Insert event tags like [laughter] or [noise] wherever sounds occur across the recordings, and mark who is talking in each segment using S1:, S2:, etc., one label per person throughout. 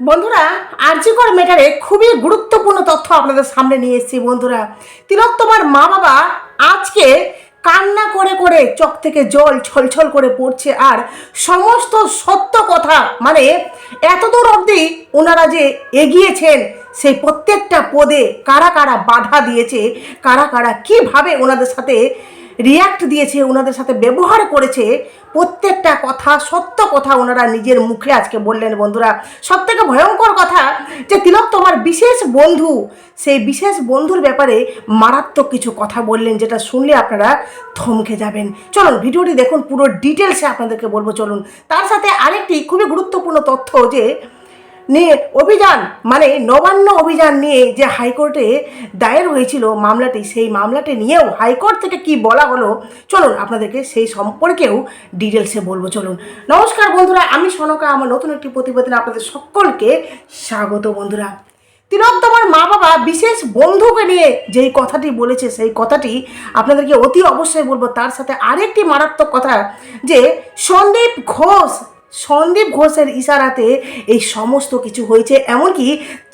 S1: বন্ধুরা আর্যিকর মেটারে খুবই গুরুত্বপূর্ণ তথ্য আপনাদের সামনে নিয়ে এসেছি বন্ধুরা। তিলক তোমার মা বাবা আজকে কান্না করে করে চোখ থেকে জল ছলছল করে পড়ছে আর সমস্ত সত্য কথা মানে এতদূর অবধি ওনারা যে এগিয়েছেন, সেই প্রত্যেকটা পদে কারা কারা বাধা দিয়েছে, কারা কারা কীভাবে ওনাদের সাথে রিয়াক্ট দিয়েছে, ওনাদের সাথে ব্যবহার করেছে, প্রত্যেকটা কথা, সত্য কথা ওনারা নিজের মুখে আজকে বললেন বন্ধুরা। সব থেকে ভয়ঙ্কর কথা যে তিলক তোমার বিশেষ বন্ধু, সেই বিশেষ বন্ধুর ব্যাপারে মারাত্মক কিছু কথা বললেন, যেটা শুনলে আপনারা থমকে যাবেন। চলুন, ভিডিওটি দেখুন, পুরো ডিটেলসে আপনাদেরকে বলব, চলুন। তার সাথে আরেকটি খুবই গুরুত্বপূর্ণ তথ্য যে নিয়ে অভিযান! মানে নবান্ন অভিযান নিয়ে যে হাইকোর্টে দায়ের হয়েছিল মামলাটি, সেই মামলাটি নিয়েও হাইকোর্ট থেকে কি বলা হলো, চলুন আপনাদেরকে সেই সম্পর্কেও ডিটেলসে বলব, চলুন। নমস্কার বন্ধুরা, আমি সনকা, আমার নতুন একটি প্রতিবেদনে আপনাদের সকলকে স্বাগত বন্ধুরা। তিলক তোমার মা বাবা বিশেষ বন্ধুকে নিয়ে যেই কথাটি বলেছে, সেই কথাটি আপনাদেরকে অতি অবশ্যই বলব। তার সাথে আরেকটি মারাত্মক কথা যে, সন্দীপ ঘোষ সন্দীপ ঘোষের ইশারাতে এই সমস্ত কিছু হয়েছে, এমনকি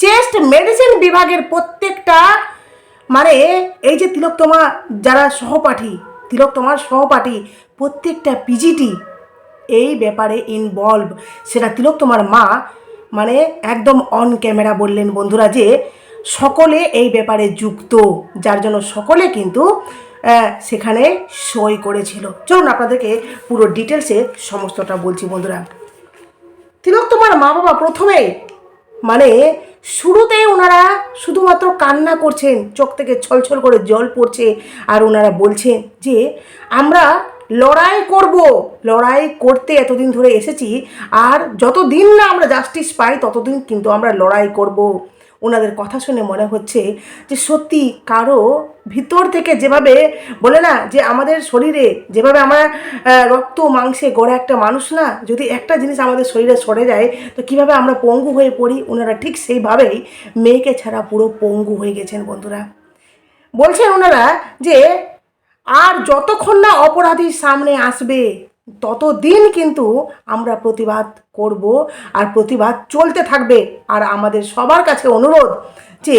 S1: চেস্ট মেডিসিন বিভাগের প্রত্যেকটা মানে এই যে তিলোত্তমা যারা সহপাঠী তিলোত্তমার সহপাঠী, প্রত্যেকটা পিজিটি এই ব্যাপারে ইনভলভ সেটা তিলোত্তমার মা মানে একদম অন ক্যামেরা বললেন বন্ধুরা যে, সকলে এই ব্যাপারে যুক্ত, যার জন্য সকলে কিন্তু সেখানে সই করেছিল। চলুন আপনাদেরকে পুরো ডিটেলসে সমস্তটা বলছি বন্ধুরা। তিলক তোমার মা বাবা প্রথমে মানে শুরুতে ওনারা শুধুমাত্র কান্না করছেন, চোখ থেকে ছলছল করে জল পড়ছে, আর ওনারা বলছেন যে, আমরা লড়াই করব, লড়াই করতে এতদিন ধরে এসেছি, আর যতদিন না আমরা জাস্টিস পাই, ততদিন কিন্তু আমরা লড়াই করব। ওনাদের কথা শুনে মনে হচ্ছে যে সত্যি কারও ভিতর থেকে যেভাবে বলে না যে আমাদের শরীরে যেভাবে আমরা রক্ত মাংসে গড়া একটা মানুষ না, যদি একটা জিনিস আমাদের শরীরে সরে যায়, তো কীভাবে আমরা পঙ্গু হয়ে পড়ি? ওনারা ঠিক সেইভাবেই মেয়েকে ছাড়া পুরো পঙ্গু হয়ে গেছেন বন্ধুরা। বলছেন ওনারা যে আর যতক্ষণ না অপরাধীর সামনে আসবে ততদিন কিন্তু আমরা প্রতিবাদ করব আর প্রতিবাদ চলতে থাকবে। আর আমাদের সবার কাছে অনুরোধ যে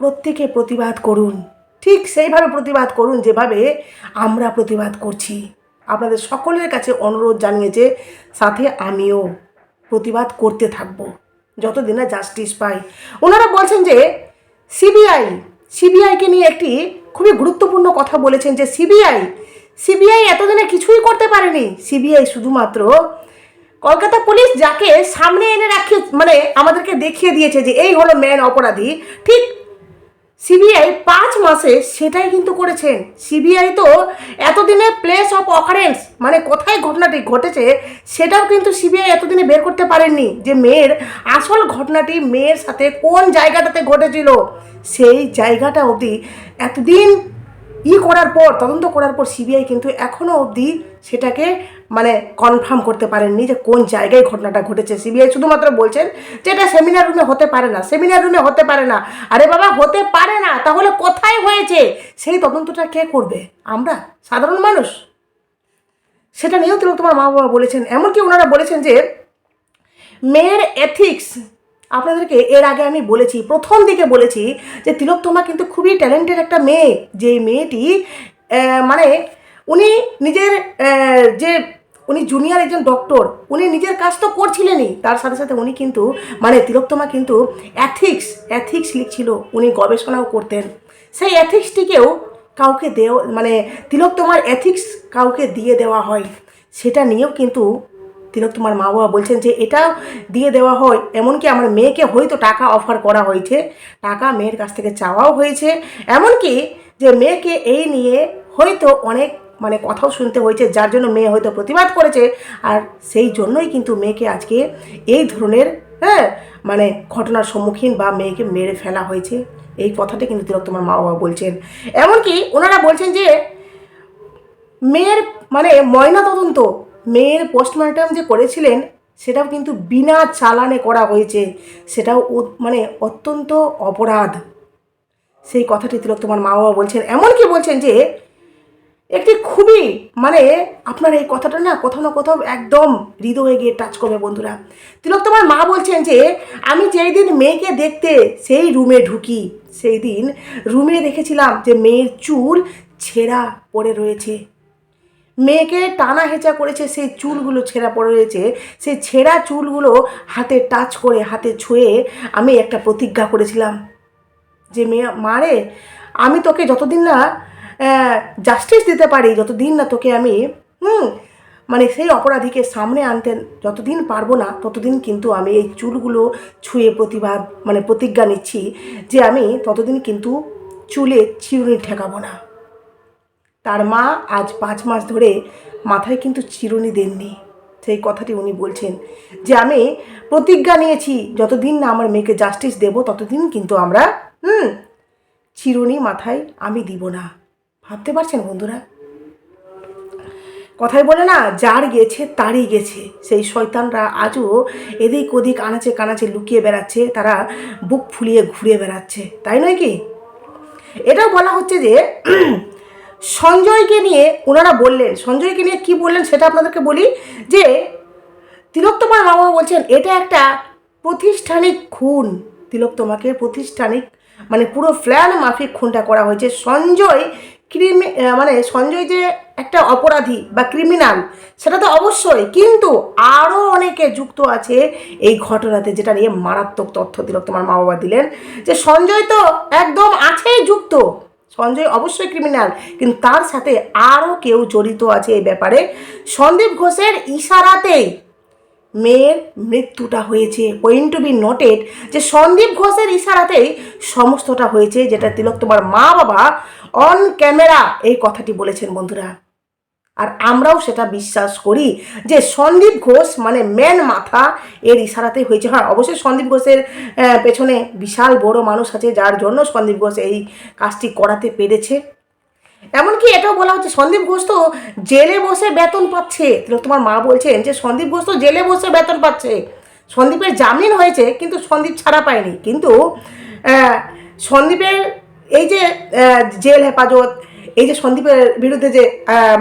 S1: প্রত্যেকে প্রতিবাদ করুন। ঠিক সেইভাবে প্রতিবাদ করুন যেভাবে আমরা প্রতিবাদ করছি। আপনাদের সকলের কাছে অনুরোধ জানিয়েছে, সাথে আমিও প্রতিবাদ করতে থাকব। যতদিন না জাস্টিস পাই। ওনারা বলছেন যে সিবিআই, সিবিআইকে নিয়ে একটি খুবই গুরুত্বপূর্ণ কথা বলেছেন যে সিবিআই সিবিআই এতদিনে কিছুই করতে পারেনি। সিবিআই শুধুমাত্র কলকাতা পুলিশ যাকে সামনে এনে রাখে মানে আমাদেরকে দেখিয়ে দিয়েছে যে এই হলো মেন অপরাধী, ঠিক সিবিআই পাঁচ মাসে সেটাই কিন্তু করেছেন সিবিআই তো এতদিনে প্লেস অফ অকারেন্স মানে কোথায় ঘটনাটি ঘটেছে সেটাও কিন্তু সিবিআই এতদিনে বের করতে পারেননি যে মেয়ের আসল ঘটনাটি মেয়ের সাথে কোন জায়গাটাতে ঘটেছিল। সেই জায়গাটা অবধি এতদিন ই করার পর, তদন্ত করার পর সিবিআই কিন্তু এখনও অবধি সেটাকে মানে কনফার্ম করতে পারেননি যে কোন জায়গায় ঘটনাটা ঘটেছে। সিবিআই শুধুমাত্র বলছেন যে এটা সেমিনার রুমে হতে পারে না সেমিনার রুমে হতে পারে না। আরে বাবা, হতে পারে না, তাহলে কোথায় হয়েছে? সেই তদন্তটা কে করবে? আমরা, সাধারণ মানুষ। সেটা নিয়েও তোমার মা বাবা বলেছেন। এমনকি ওনারা বলেছেন যে, মেয়ের এথিক্স আপনাদেরকে এর আগে আমি বলেছি, প্রথম দিকে বলেছি যে তিলোত্তমা কিন্তু খুবই ট্যালেন্টেড একটা মেয়ে। যে মেয়েটি মানে উনি নিজের যে উনি জুনিয়র একজন ডক্টর উনি নিজের কাজ তো করছিলেনই। তার সাথে সাথে উনি কিন্তু মানে তিলোত্তমা কিন্তু অ্যাথিক্স অ্যাথিক্স লিখছিল, উনি গবেষণাও করতেন। সেই অ্যাথিক্সটিকেও কাউকে দেওয়া মানে তিলোত্তমার অ্যাথিক্স কাউকে দিয়ে দেওয়া হয়। সেটা নিয়েও কিন্তু তোমার মা বাবা বলছেন যে, এটা দিয়ে দেওয়া হয়। এমনকি আমার মেয়েকে হয়তো টাকা অফার করা হয়েছে। টাকা মেয়ের কাছ থেকে চাওয়াও হয়েছে। এমনকি যে মেয়েকে এই নিয়ে হয়তো অনেক মানে কথাও শুনতে হয়েছে, যার জন্য মেয়ে হয়তো প্রতিবাদ করেছে। আর সেই জন্যই কিন্তু মেয়েকে আজকে এই ধরনের হ্যাঁ মানে ঘটনার সম্মুখীন বা মেয়েকে মেরে ফেলা হয়েছে। এই কথাটা কিন্তু তিলক তোমার মা বাবা বলছেন। এমনকি ওনারা বলছেন যে, মেয়ের মানে ময়না তদন্ত মেয়ের পোস্টমর্টম যে করেছিলেন, সেটাও কিন্তু বিনা চালানে করা হয়েছে। সেটাও মানে অত্যন্ত অপরাধ। সেই কথাটি তিলক তোমার মা বাবা বলছেন। এমনকি বলছেন যে, একটি খুবই মানে আপনার এই কথাটা না কোথাও না কোথাও একদম হৃদয়ে গিয়ে টাচ করবে বন্ধুরা। তিলক তোমার মা বলছেন যে, আমি যেই দিন মেয়েকে দেখতে সেই রুমে ঢুকি, সেই দিন রুমে দেখেছিলাম যে মেয়ের চুল ছেঁড়া পড়ে রয়েছে। মেয়েকে টানা হেঁচা করেছে, সেই চুলগুলো ছেঁড়া পড়ে রয়েছে। সেই ছেঁড়া চুলগুলো হাতে টাচ করে হাতে ছুঁয়ে আমি একটা প্রতিজ্ঞা করেছিলাম যে, মেয়ে মারে আমি তোকে যতদিন না জাস্টিস দিতে পারি, যতদিন না তোকে আমি, হুম মানে সেই অপরাধীকে সামনে আনতে যতদিন পারব না, ততদিন কিন্তু আমি এই চুলগুলো ছুঁয়ে প্রতিবাদ মানে প্রতিজ্ঞা নিচ্ছি যে, আমি ততদিন কিন্তু চুলে চিরুনি ঠেকাবো না। তার মা আজ পাঁচ মাস ধরে মাথায় কিন্তু চিরুনি দেননি। সেই কথাটি উনি বলছেন যে, আমি প্রতিজ্ঞা নিয়েছি, যতদিন না আমার মেয়েকে জাস্টিস দেব, ততদিন কিন্তু আমরা, হুম, চিরুনি মাথায় আমি দিব না। ভাবতে পারছেন বন্ধুরা? কথাই বলে না, যার গেছে তারই গেছে। সেই শয়তানরা আজও এদিক ওদিক আনাচে কানাচে লুকিয়ে বেড়াচ্ছে, তারা বুক ফুলিয়ে ঘুরে বেড়াচ্ছে, তাই নয় কি? এটাও বলা হচ্ছে যে সঞ্জয়কে নিয়ে ওনারা বললেন, সঞ্জয়কে নিয়ে কি বললেন সেটা আপনাদেরকে বলি, যে তিলোত্তমার বাবা বলছেন, এটা একটা প্রতিষ্ঠানিক খুন, তিলোত্তমাকে প্রতিষ্ঠানিক মানে পুরো ফ্ল্যান মাফিক খুনটা করা হয়েছে। সঞ্জয় ক্রিমি মানে সঞ্জয় যে একটা অপরাধী বা ক্রিমিনাল, সেটা তো অবশ্যই, কিন্তু আরও অনেকে যুক্ত আছে এই ঘটনাতে, যেটা নিয়ে মারাত্মক তথ্য তিলোত্তমার মা বাবা দিলেন, যে সঞ্জয় তো একদম আছেই যুক্ত। সঞ্জয় অবশ্যই ক্রিমিনাল কিন্তু তার সাথে আরও কেউ জড়িত আছে এই ব্যাপারে। সন্দীপ ঘোষের ইশারাতেই মেয়ের মৃত্যুটা হয়েছে। পয়েন্ট টু বি নোটেড যে সন্দীপ ঘোষের ইশারাতেই সমস্তটা হয়েছে, যেটা তিলক তোমার মা বাবা অন ক্যামেরা এই কথাটি বলেছেন বন্ধুরা। আর আমরাও সেটা বিশ্বাস করি যে সন্দীপ ঘোষ মানে ম্যান মাথা এর ইশারাতেই হয়েছে। হ্যাঁ অবশ্যই সন্দীপ ঘোষের পেছনে বিশাল বড় মানুষ আছে যার জন্য সন্দীপ ঘোষ এই কাজটি করাতে পেরেছে। এমনকি এটাও বলা হচ্ছে সন্দীপ ঘোষ তো জেলে বসে বেতন পাচ্ছে। তোমার মা বলছেন যে সন্দীপ ঘোষ তো জেলে বসে বেতন পাচ্ছে। সন্দীপের জামিন হয়েছে, কিন্তু সন্দীপ ছাড়া পায়নি। কিন্তু সন্দীপের এই যে জেল হেফাজত এই যে সন্দীপের বিরুদ্ধে যে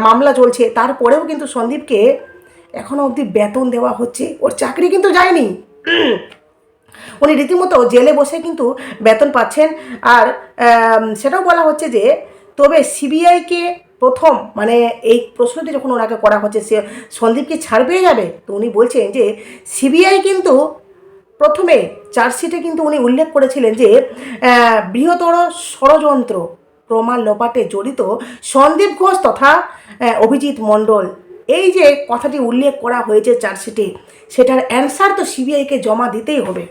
S1: মামলা চলছে, তারপরেও কিন্তু সন্দীপকে এখনও অবধি বেতন দেওয়া হচ্ছে। ওর চাকরি কিন্তু যায়নি। [clears throat] উনি রীতিমতো জেলে বসে কিন্তু বেতন পাচ্ছেন। আর সেটাও বলা হচ্ছে যে, তবে সিবিআইকে প্রথম মানে এই প্রশ্নটি যখন ওনাকে করা হচ্ছে, সে সন্দীপ কি ছাড় পেয়ে যাবে? তো উনি বলছেন যে, সিবিআই কিন্তু প্রথমে চার্জশিটে কিন্তু উনি উল্লেখ করেছিলেন যে বৃহত্তর ষড়যন্ত্র প্রমাণ লোপাটে জড়িত সন্দীপ ঘোষ তথা অভিজিৎ মণ্ডল। এই যে কথাটি উল্লেখ করা হয়েছে চার্জশিটে, সেটার অ্যান্সার তো সিবিআইকে জমা দিতেই হবে।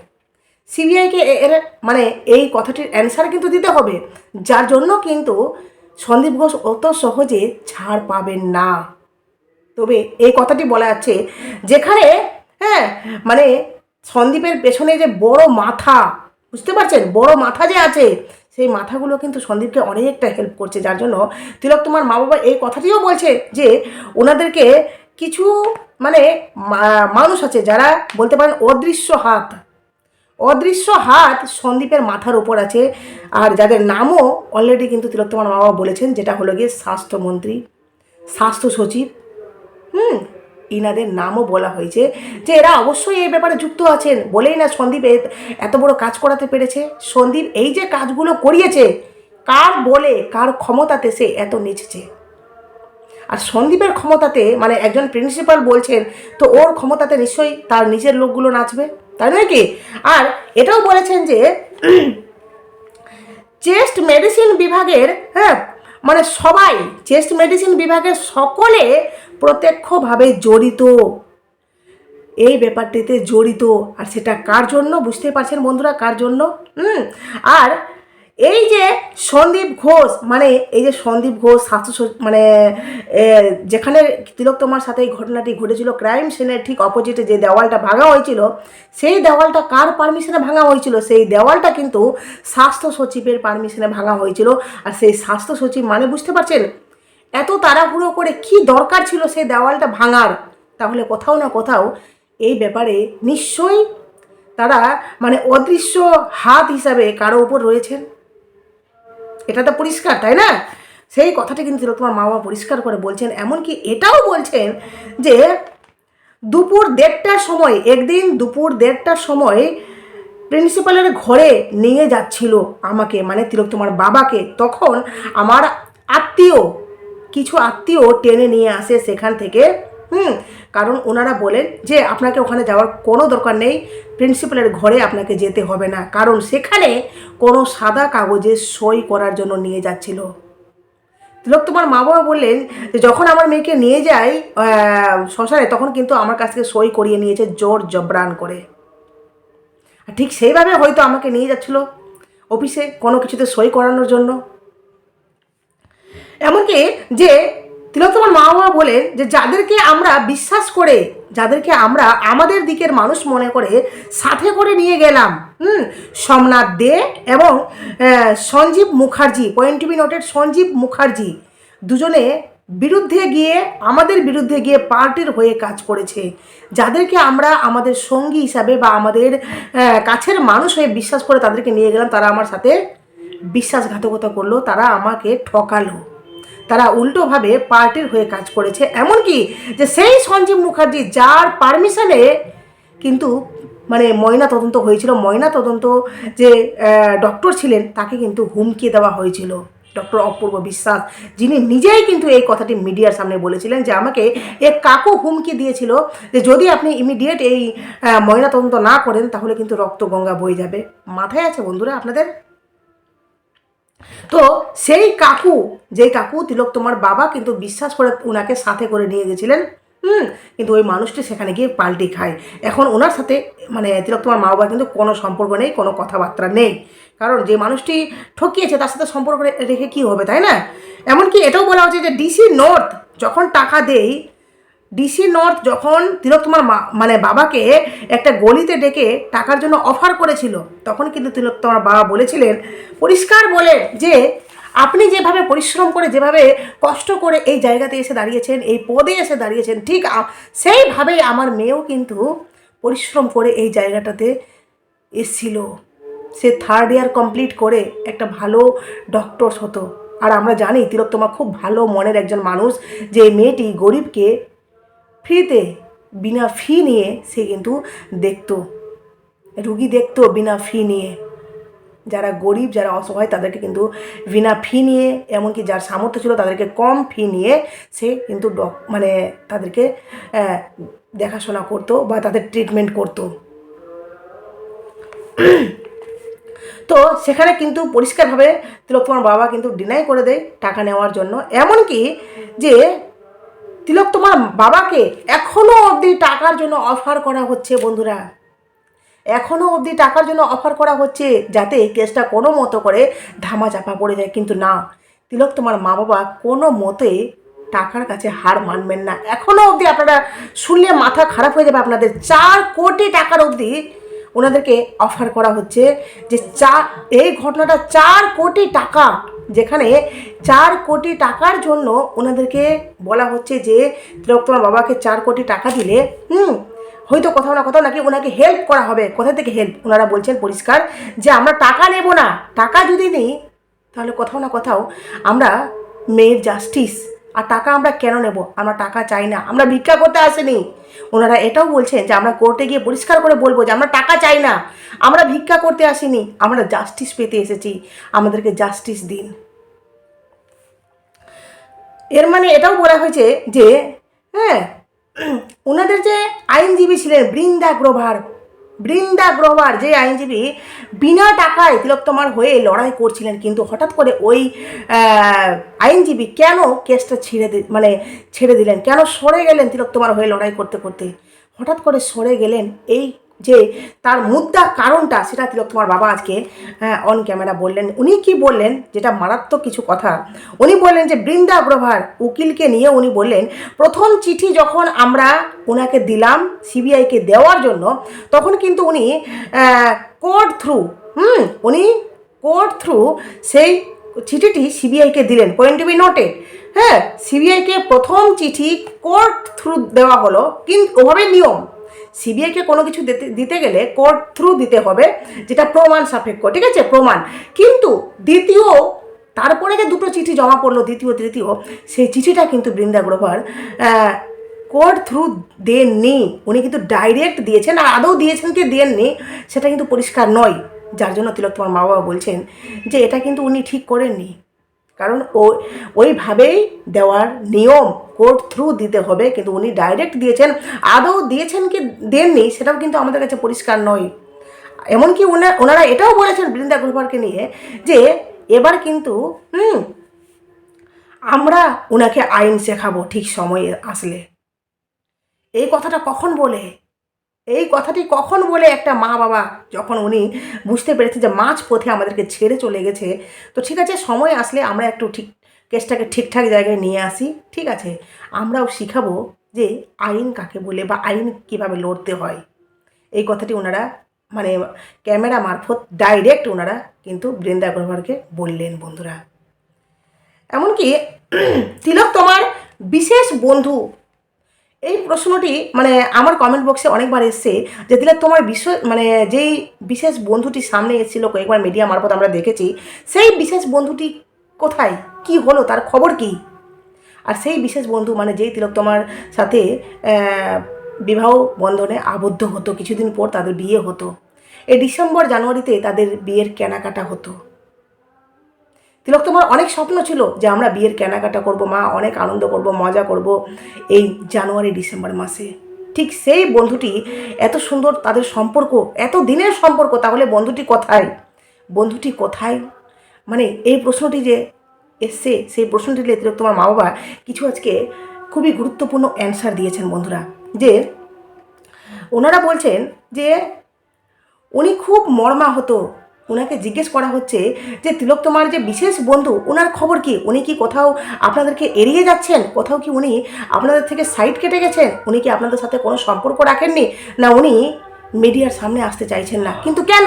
S1: সিবিআইকে এর মানে এই কথাটির অ্যান্সার কিন্তু দিতে হবে। যার জন্য কিন্তু সন্দীপ ঘোষ অত সহজে ছাড় পাবেন না। তবে এই কথাটি বলা যাচ্ছে যেখানে হ্যাঁ মানে সন্দীপের পেছনে যে বড় মাথা, বুঝতে পারছেন? বড় মাথা যে আছে সেই মাথাগুলো কিন্তু সন্দীপকে অনেকটা হেল্প করছে, যার জন্য তিলক তোমার মা বাবা এই কথাটিও বলছে যে ওনাদেরকে কিছু মানে মানুষ আছে যারা বলতে পারেন অদৃশ্য হাত। অদৃশ্য হাত সন্দীপের মাথার উপর আছে আর যাদের নামও অলরেডি কিন্তু তিলোত্তমার মা বাবা বলেছেন, যেটা হলো গিয়ে স্বাস্থ্যমন্ত্রী, স্বাস্থ্য সচিব, হুম ইনাদের নামও বলা হয়েছে যে এরা অবশ্যই এই ব্যাপারে যুক্ত আছেন বলেই না সন্দীপ এত বড় কাজ করাতে পেরেছে। সন্দীপ এই যে কাজগুলো করিয়েছে, কার বলে, কার ক্ষমতাতে সে এত নেচেছে? আর সন্দীপের ক্ষমতাতে মানে একজন প্রিন্সিপাল বলছেন, তো ওর ক্ষমতাতে নিশ্চয়ই তার নিজের লোকগুলো নাচবে, তাই নয় কি? আর এটাও বলেছেন যে, [clears throat] চেস্ট মেডিসিন বিভাগের হ্যাঁ মানে সবাই চেস্ট মেডিসিন বিভাগের সকলে প্রত্যক্ষভাবে জড়িত। এই ব্যাপারটিতে জড়িত। আর সেটা কার জন্য? বুঝতে পারছেন বন্ধুরা, কার জন্য? হুম। আর এই যে সন্দীপ ঘোষ মানে এই যে সন্দীপ ঘোষ, স্বাস্থ্য মানে যেখানে তিলোত্তমার সাথে এই ঘটনাটি ঘটেছিল ক্রাইম সিনের ঠিক অপোজিটে যে দেওয়ালটা ভাঙা হয়েছিল, সেই দেওয়ালটা কার পারমিশনে ভাঙা হয়েছিল? সেই দেওয়ালটা কিন্তু স্বাস্থ্য সচিবের পারমিশনে ভাঙা হয়েছিল। আর সেই স্বাস্থ্য সচিব মানে বুঝতে পারছেন? এত তাড়াহুড়ো করে কি দরকার ছিল সেই দেওয়ালটা ভাঙার? তাহলে কোথাও না কোথাও এই ব্যাপারে নিশ্চয়ই তারা মানে অদৃশ্য হাত হিসাবে কারও উপর রয়েছেন। এটা তো পরিষ্কার, তাই না? সেই কথাটি কিন্তু তিলোত্তমার মা বাবা পরিষ্কার করে বলছেন। এমনকি এটাও বলছেন যে দুপুর দেড়টার সময়, একদিন দুপুর দেড়টার সময় প্রিন্সিপালের ঘরে নিয়ে যাচ্ছিল আমাকে মানে তিলক তোমার বাবাকে। তখন আমার আত্মীয়, কিছু আত্মীয় টেনে নিয়ে আসে সেখান থেকে। হুম কারণ ওনারা বলেন যে আপনাকে ওখানে যাওয়ার কোনো দরকার নেই প্রিন্সিপালের ঘরে আপনাকে যেতে হবে না কারণ সেখানে কোনো সাদা কাগজে সই করার জন্য নিয়ে যাচ্ছিল। তিলক তোমার মা বাবা বললেন যে যখন আমার মেয়েকে নিয়ে আহ, শ্মশানে তখন কিন্তু আমার কাছ থেকে সই করিয়ে নিয়েছে জোর জবরান করে। আর ঠিক সেইভাবে হয়তো আমাকে নিয়ে যাচ্ছিল অফিসে কোনো কিছুতে সই করানোর জন্য। এমনকি যে তিলক তোমার মা বাবা বলেন যে, যাদেরকে আমরা বিশ্বাস করে, যাদেরকে আমরা আমাদের দিকের মানুষ মনে করে সাথে করে নিয়ে গেলাম, হুম, সোমনাথ দে এবং Sanjeev Mukherjee point to be noted Sanjeev Mukherjee দুজনে বিরুদ্ধে গিয়ে, আমাদের বিরুদ্ধে গিয়ে পার্টির হয়ে কাজ করেছে। যাদেরকে আমরা আমাদের সঙ্গী হিসাবে বা আমাদের কাছের মানুষ হয়ে বিশ্বাস করে তাদেরকে নিয়ে গেলাম, তারা আমার সাথে বিশ্বাসঘাতকতা করল, তারা আমাকে ঠকালো। তারা উল্টোভাবে পার্টির হয়ে কাজ করেছে। এমনকি যে সেই সঞ্জীব মুখার্জি যার পারমিশনে কিন্তু মানে ময়না তদন্ত হয়েছিল ময়না তদন্ত যে ডক্টর ছিলেন তাকে কিন্তু হুমকি দেওয়া হয়েছিল। ডক্টর অপূর্ব বিশ্বাস যিনি নিজেই কিন্তু এই কথাটি মিডিয়ার সামনে বলেছিলেন যে আমাকে এক কাকু হুমকি দিয়েছিল যে যদি আপনি ইমিডিয়েট এই আহ, ময়না তদন্ত না করেন তাহলে কিন্তু রক্ত গঙ্গা বয়ে যাবে। মাথায় আছে বন্ধুরা আপনাদের? তো সেই কাকু, যেই কাকু তিলক তোমার বাবা কিন্তু বিশ্বাস করে ওনাকে সাথে করে নিয়ে গেছিলেন, হুম? কিন্তু ওই মানুষটি সেখানে গিয়ে পাল্টি খায়। এখন ওনার সাথে মানে তিলক তোমার মা বাবা কিন্তু কোনো সম্পর্ক নেই, কোনো কথাবার্তা নেই। কারণ যে মানুষটি ঠকিয়েছে তার সাথে সম্পর্ক রেখে কি হবে, তাই না? এমনকি এটাও বলা হচ্ছে যে ডিসি নর্থ যখন টাকা দেই ডিসি নর্থ যখন তিলক তোমার মা মানে বাবাকে একটা গলিতে ডেকে টাকার জন্য অফার করেছিল, তখন কিন্তু তিলক তোমার বাবা বলেছিলেন, পরিষ্কার বলে যে, আপনি যেভাবে পরিশ্রম করে যেভাবে কষ্ট করে এই জায়গাতে এসে দাঁড়িয়েছেন, এই পদে এসে দাঁড়িয়েছেন, ঠিক সেইভাবেই আমার মেয়েও কিন্তু পরিশ্রম করে এই জায়গাটাতে এসছিল। সে থার্ড ইয়ার কমপ্লিট করে একটা ভালো ডক্টর হতো। আর আমরা জানি তিলোত্তমা খুব ভালো মনের একজন মানুষ, যে মেয়েটি গরিবকে ফ্রিতে, বিনা ফি নিয়ে সে কিন্তু দেখতো। রুগী দেখতো বিনা ফি নিয়ে। যারা গরিব, যারা অসহায়, তাদেরকে কিন্তু বিনা ফি নিয়ে, এমনকি যার সামর্থ্য ছিল তাদেরকে কম ফি নিয়ে সে কিন্তু ডক মানে তাদেরকে দেখাশোনা করতো বা তাদের ট্রিটমেন্ট করতো। তো সেখানে কিন্তু পরিষ্কারভাবে তিলক তোমার বাবা কিন্তু ডিনাই করে দেয় টাকা নেওয়ার জন্য। এমনকি যে তিলক তোমার বাবাকে এখনও অবধি টাকার জন্য অফার করা হচ্ছে, বন্ধুরা। এখনও অবধি টাকার জন্য অফার করা হচ্ছে যাতে কেসটা কোনো মতো করে ধামা চাপা পড়ে যায়। কিন্তু না, তিলক তোমার মা বাবা কোনো মতে টাকার কাছে হার মানবেন না। এখনও অবধি আপনারা শুনলে মাথা খারাপ হয়ে যাবে আপনাদের। চার কোটি টাকার অবধি ওনাদেরকে অফার করা হচ্ছে যে চার এই ঘটনাটা চার কোটি টাকা যেখানে চার কোটি টাকার জন্য ওনাদেরকে বলা হচ্ছে যে, তিলক, তোমার বাবাকে চার কোটি টাকা দিলে, হুম, হয়তো কোথাও না কোথাও নাকি ওনাকে হেল্প করা হবে। কোথা থেকে হেল্প ওনারা বলছেন পরিষ্কার যে, আমরা টাকা নেব না, টাকা যদি নিই, তাহলে কোথাও না কোথাও আমরা মেয়ের জাস্টিস আর টাকা আমরা কেন নেব? আমরা টাকা চাই না। আমরা ভিক্ষা করতে আসিনি। ওনারা এটাও বলছেন যে আমরা কোর্টে গিয়ে পরিষ্কার করে বলব যে আমরা টাকা চাই না। আমরা ভিক্ষা করতে আসিনি। আমরা জাস্টিস পেতে এসেছি। আমাদেরকে জাস্টিস দিন। এর মানে এটাও বলা হয়েছে যে হ্যাঁ ওনাদের যে আইনজীবী ছিলেন বৃন্দা গ্রোভার বৃন্দা গ্রোভার, যে আইনজীবী বিনা টাকায় তিলোত্তমার হয়ে লড়াই করছিলেন, কিন্তু হঠাৎ করে ওই আইনজীবী কেন কেসটা ছিঁড়ে দি মানে ছেড়ে দিলেন? কেন সরে গেলেন তিলোত্তমার হয়ে লড়াই করতে করতে? হঠাৎ করে সরে গেলেন এই যে তার মুদ্রা কারণটা সেটা তিলক তোমার বাবা আজকে অন ক্যামেরা বললেন। উনি কি বললেন? যেটা মারাত্মক কিছু কথা। উনি বললেন যে, বৃন্দা গ্রোভার উকিলকে নিয়ে উনি বললেন, প্রথম চিঠি যখন আমরা ওনাকে দিলাম সিবিআইকে দেওয়ার জন্য, তখন কিন্তু উনি কোর্ট থ্রু হুম, উনি কোর্ট থ্রু সেই চিঠিটি সিবিআইকে দিলেন। পয়েন্ট টু বি নোটেড হ্যাঁ সিবিআইকে প্রথম চিঠি কোর্ট থ্রু দেওয়া হলো, কিন্তু ওভাবে নিয়ম সিবিআইকে কোনো কিছু দিতে দিতে গেলে কোর্ট থ্রু দিতে হবে, যেটা প্রমাণ সাপেক্ষ, ঠিক আছে? প্রমাণ। কিন্তু দ্বিতীয়, তারপরে যে দুটো চিঠি জমা পড়ল, দ্বিতীয়, তৃতীয়, সেই চিঠিটা কিন্তু বৃন্দা গ্রোভার কোড থ্রু দেননি। উনি কিন্তু ডাইরেক্ট দিয়েছেন, আর আদৌ দিয়েছেন কি দেননি, সেটা কিন্তু পরিষ্কার নয়। যার জন্য তিলক তোমার মা বাবা বলছেন যে, এটা কিন্তু উনি ঠিক করেননি। কারণ ও, ওইভাবেই দেওয়ার নিয়ম কোর্ট থ্রু দিতে হবে, কিন্তু উনি ডাইরেক্ট দিয়েছেন। আদৌ দিয়েছেন কি দেননি, সেটাও কিন্তু আমাদের কাছে পরিষ্কার নয়। এমনকি ওনা ওনারা এটাও বলেছেন বৃন্দা গ্রোভারকে নিয়ে, যে এবার কিন্তু, হুম, আমরা ওনাকে আইন শেখাবো ঠিক সময়ে আসলে। এই কথাটা কখন বলে? এই কথাটি কখন বলে একটা মা বাবা যখন উনি বুঝতে পেরেছেন যে মাঝ পথে আমাদেরকে ছেড়ে চলে গেছে? তো ঠিক আছে, সময় আসলে আমরা একটু ঠিক কেসটাকে ঠিকঠাক জায়গায় নিয়ে আসি, ঠিক আছে? আমরাও শিখাবো যে আইন কাকে বলে বা আইন কীভাবে লড়তে হয়। এই কথাটি ওনারা মানে ক্যামেরা মারফত ডাইরেক্ট ওনারা কিন্তু বৃন্দা গ্রোভারকে বললেন বন্ধুরা। এমনকি তিলক তোমার বিশেষ বন্ধু এই প্রশ্নটি মানে আমার কমেন্ট বক্সে অনেকবার এসছে যে তিলক তোমার বিষয় মানে যেই বিশেষ বন্ধুটি সামনে এসেছিল কয়েকবার মিডিয়া মারফত আমরা দেখেছি, সেই বিশেষ বন্ধুটি কোথায়? কি হলো? তার খবর কি? আর সেই বিশেষ বন্ধু মানে যেই তিলক তোমার সাথে বিবাহ বন্ধনে আবদ্ধ হতো, কিছুদিন পর তাদের বিয়ে হতো। এই ডিসেম্বর জানুয়ারিতে তাদের বিয়ের কেনাকাটা হতো। তিলক, তোমার অনেক স্বপ্ন ছিল যে আমরা বিয়ের কেনাকাটা করব, মা অনেক আনন্দ করব, মজা করব এই জানুয়ারি, ডিসেম্বর মাসে। ঠিক সেই বন্ধুটি এত সুন্দর তাদের সম্পর্ক, এত দিনের সম্পর্ক, তাহলে বন্ধুটি কোথায়? বন্ধুটি কোথায়? মানে এই প্রশ্নটি যে এসছে, সেই প্রশ্নটি নিয়ে তিলক, তোমার মা বাবা কিছু আজকে খুবই গুরুত্বপূর্ণ অ্যান্সার দিয়েছেন বন্ধুরা। যে ওনারা বলছেন যে উনি খুব মর্মাহত ওনাকে জিজ্ঞেস করা হচ্ছে যে, তিলক, তোমার যে বিশেষ বন্ধু, ওনার খবর কি? উনি কি কোথাও আপনাদেরকে এড়িয়ে যাচ্ছেন? কোথাও কি উনি আপনাদের থেকে সাইড কেটে গেছেন? উনি কি আপনাদের সাথে কোনো সম্পর্ক রাখেননি? না, উনি মিডিয়ার সামনে আসতে চাইছেন না। কিন্তু কেন?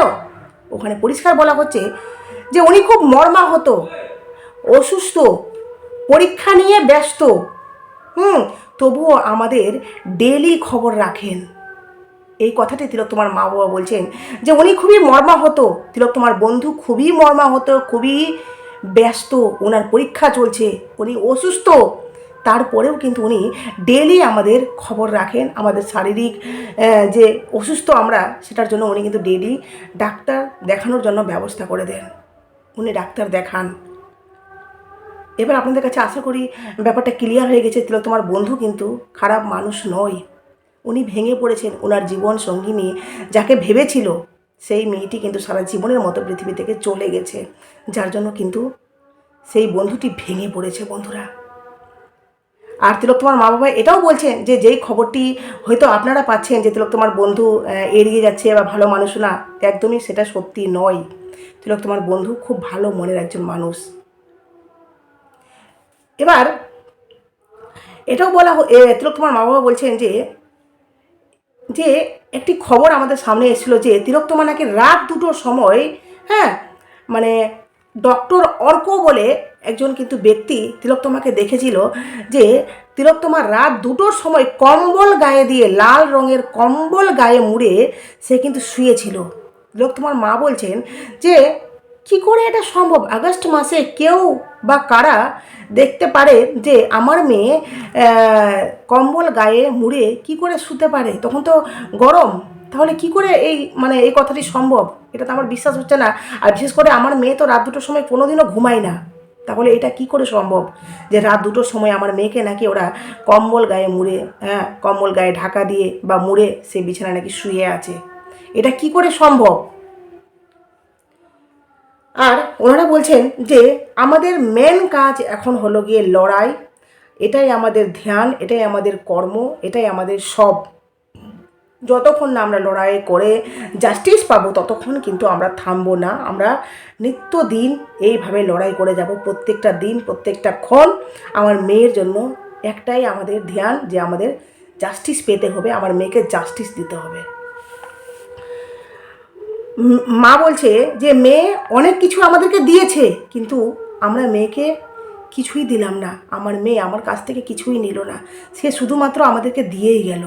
S1: ওখানে পরিষ্কার বলা হচ্ছে যে, উনি খুব মর্মাহত, অসুস্থ, পরীক্ষা নিয়ে ব্যস্ত। হুম, তবুও আমাদের ডেলি খবর রাখেন। এই কথাটি তোমার মা বাবা বলছেন যে উনি খুবই মর্মাহত। তোমার বন্ধু খুবই মর্মাহত, খুবই ব্যস্ত ওনার পরীক্ষা চলছে, উনি অসুস্থ। তারপরেও কিন্তু উনি ডেলি আমাদের খবর রাখেন, আমাদের শারীরিক যে অসুস্থ আমরা, সেটার জন্য উনি কিন্তু ডেলি ডাক্তার দেখানোর জন্য ব্যবস্থা করে দেন। উনি ডাক্তার দেখান। এবার আপনাদের কাছে আশা করি ব্যাপারটা ক্লিয়ার হয়ে গেছে। তিলক তোমার বন্ধু কিন্তু খারাপ মানুষ নয়। উনি ভেঙে পড়েছেন ওনার জীবন সঙ্গী সঙ্গিনী যাকে ভেবেছিল সেই মেয়েটি কিন্তু সারা জীবনের মতো পৃথিবী থেকে চলে গেছে। যার জন্য কিন্তু সেই বন্ধুটি ভেঙে পড়েছে বন্ধুরা। আর তিলক তোমার মা বাবা এটাও বলছেন যে যেই খবরটি হয়তো আপনারা পাচ্ছেন যে তিলক তোমার বন্ধু এড়িয়ে যাচ্ছে বা ভালো মানুষ না, একদমই সেটা সত্যি নয়। তিলক তোমার বন্ধু খুব ভালো মনের একজন মানুষ। এবার এটাও বলা তিলক তোমার মা বাবা বলছেন যে যে একটি খবর আমাদের সামনে এসেছিল যে তিলোত্তমা নাকি রাত দুটোর সময় হ্যাঁ মানে ডক্টর অর্ক বলে একজন কিন্তু ব্যক্তি তিলোত্তমাকে দেখেছিল যে তিলোত্তমা রাত দুটোর সময় কম্বল গায়ে দিয়ে লাল রঙের কম্বল গায়ে মুড়ে সে কিন্তু শুয়েছিল। তিলোত্তমার মা বলছেন যে কি করে এটা সম্ভব? আগস্ট মাসে কেউ বা কারা দেখতে পারে যে আমার মেয়ে কম্বল গায়ে মুড়ে কি করে শুতে পারে? তখন তো গরম। তাহলে কি করে এই মানে এই কথাটি সম্ভব? এটা তো আমার বিশ্বাস হচ্ছে না। আর বিশেষ করে আমার মেয়ে তো রাত দুটোর সময় কোনোদিনও ঘুমায় না। তাহলে এটা কি করে সম্ভব যে রাত দুটোর সময় আমার মেয়েকে নাকি ওরা কম্বল গায়ে মুড়ে হ্যাঁ কম্বল গায়ে ঢাকা দিয়ে বা মুড়ে সে বিছানায় নাকি শুয়ে আছে? এটা কি করে সম্ভব? আর ওনারা বলছেন যে আমাদের মেন কাজ এখন হলো গিয়ে লড়াই। এটাই আমাদের ধ্যান, এটাই আমাদের কর্ম, এটাই আমাদের সব। যতক্ষণ না আমরা লড়াই করে জাস্টিস পাবো, ততক্ষণ কিন্তু আমরা থামবো না। আমরা নিত্য দিন এইভাবে লড়াই করে যাব, প্রত্যেকটা দিন, প্রত্যেকটা ক্ষণ। আমার মেয়ের জন্য একটাই আমাদের ধ্যান যে আমাদের জাস্টিস পেতে হবে, আমার মেয়েকে জাস্টিস দিতে হবে। মা বলছে যে, মেয়ে অনেক কিছু আমাদেরকে দিয়েছে, কিন্তু আমরা মেয়েকে কিছুই দিলাম না। আমার মেয়ে আমার কাছ থেকে কিছুই নিল না। সে শুধুমাত্র আমাদেরকে দিয়েই গেল।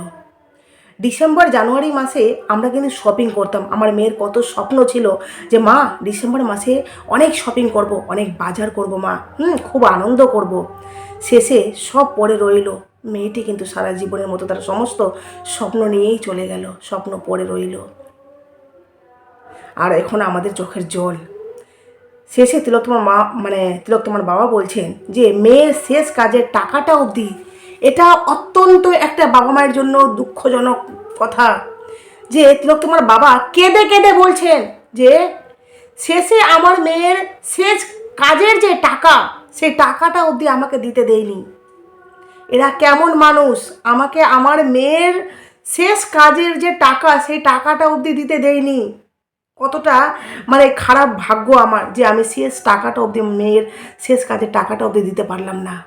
S1: ডিসেম্বর, জানুয়ারি মাসে আমরা কিন্তু শপিং করতাম। আমার মেয়ের কত স্বপ্ন ছিল যে, মা, ডিসেম্বর মাসে অনেক শপিং করব, অনেক বাজার করব মা। হুম, খুব আনন্দ করব। শেষে সব পরে রইল। মেয়েটি কিন্তু সারা জীবনের মতো তার সমস্ত স্বপ্ন নিয়েই চলে গেল। স্বপ্ন পড়ে রইল। আর এখন আমাদের চোখের জল। শেষে তিলক তোমার মা মানে তিলক তোমার বাবা বলছেন যে, মেয়ের শেষ কাজের টাকাটা অবধি, এটা অত্যন্ত একটা বাবা মায়ের জন্য দুঃখজনক কথা। যে তিলক তোমার বাবা কেঁদে কেঁদে বলছেন যে, শেষে আমার মেয়ের শেষ কাজের যে টাকা সেই টাকাটা অবধি আমাকে দিতে দেয়নি। এরা কেমন মানুষ, আমাকে আমার মেয়ের শেষ কাজের যে টাকা, সেই টাকাটা অবধি দিতে দেয়নি। কতটা মানে খারাপ ভাগ্য আমার যে আমি শেষ টাকাটা অবধি মেয়ের শেষ কাজের টাকাটা অবধি দিতে পারলাম না।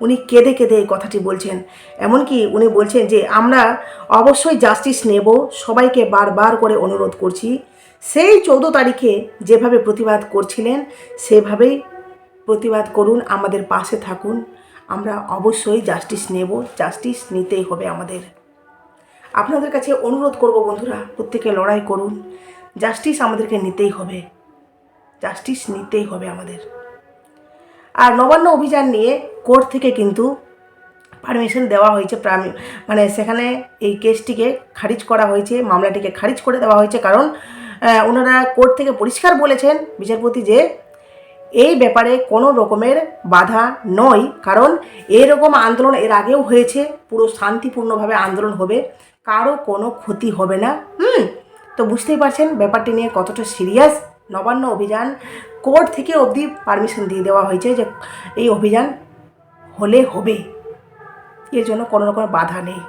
S1: উনি কেঁদে কেঁদে এই কথাটি বলছেন। এমনকি উনি বলছেন যে, আমরা অবশ্যই জাস্টিস নেব, সবাইকে বারবার করে অনুরোধ করছি। সেই চৌদ্দ তারিখে যেভাবে প্রতিবাদ করছিলেন, সেভাবেই প্রতিবাদ করুন, আমাদের পাশে থাকুন। আমরা অবশ্যই জাস্টিস নেব জাস্টিস নিতেই হবে আমাদের। আপনাদের কাছে অনুরোধ করব বন্ধুরা, প্রত্যেকে লড়াই করুন। জাস্টিস আমাদেরকে নিতেই হবে। জাস্টিস নিতেই হবে আমাদের। আর নবান্ন অভিযান নিয়ে কোর্ট থেকে কিন্তু পারমিশন দেওয়া হয়েছে মানে সেখানে এই কেসটিকে খারিজ করা হয়েছে, মামলাটিকে খারিজ করে দেওয়া হয়েছে। কারণ ওনারা কোর্ট থেকে পরিষ্কার বলেছেন বিচারপতি যে এই ব্যাপারে কোনো রকমের বাধা নয়। কারণ এরকম আন্দোলন এর আগেও হয়েছে, পুরো শান্তিপূর্ণভাবে আন্দোলন হবে। কারও কোনো ক্ষতি হবে না, হুম? তো বুঝতেই পারছেন ব্যাপারটি নিয়ে কতটা সিরিয়াস নবান্ন অভিযান কোর্ট থেকে অবধি পারমিশন দিয়ে দেওয়া হয়েছে যে এই অভিযান হলে হবে। এর জন্য কোনো রকমের বাধা নেই।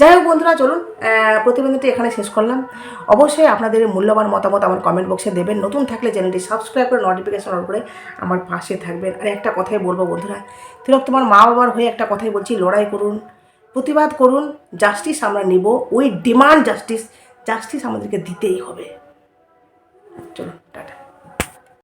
S1: যাই হোক বন্ধুরা, চলুন প্রতিবেদনটি এখানে শেষ করলাম। অবশ্যই আপনাদের মূল্যবান মতামত আমার কমেন্ট বক্সে দেবেন। নতুন থাকলে চ্যানেলটি সাবস্ক্রাইব করে নোটিফিকেশন অন করে আমার পাশে থাকবেন। আর একটা কথাই বলব বন্ধুরা, তিলক তোমার মা বাবার হয়ে একটা কথাই বলছি, লড়াই করুন। প্রতিবাদ করুন জাস্টিস আমরা নিব ওই ডিমান্ড জাস্টিস জাস্টিস আমাদেরকে দিতেই হবে। চলুন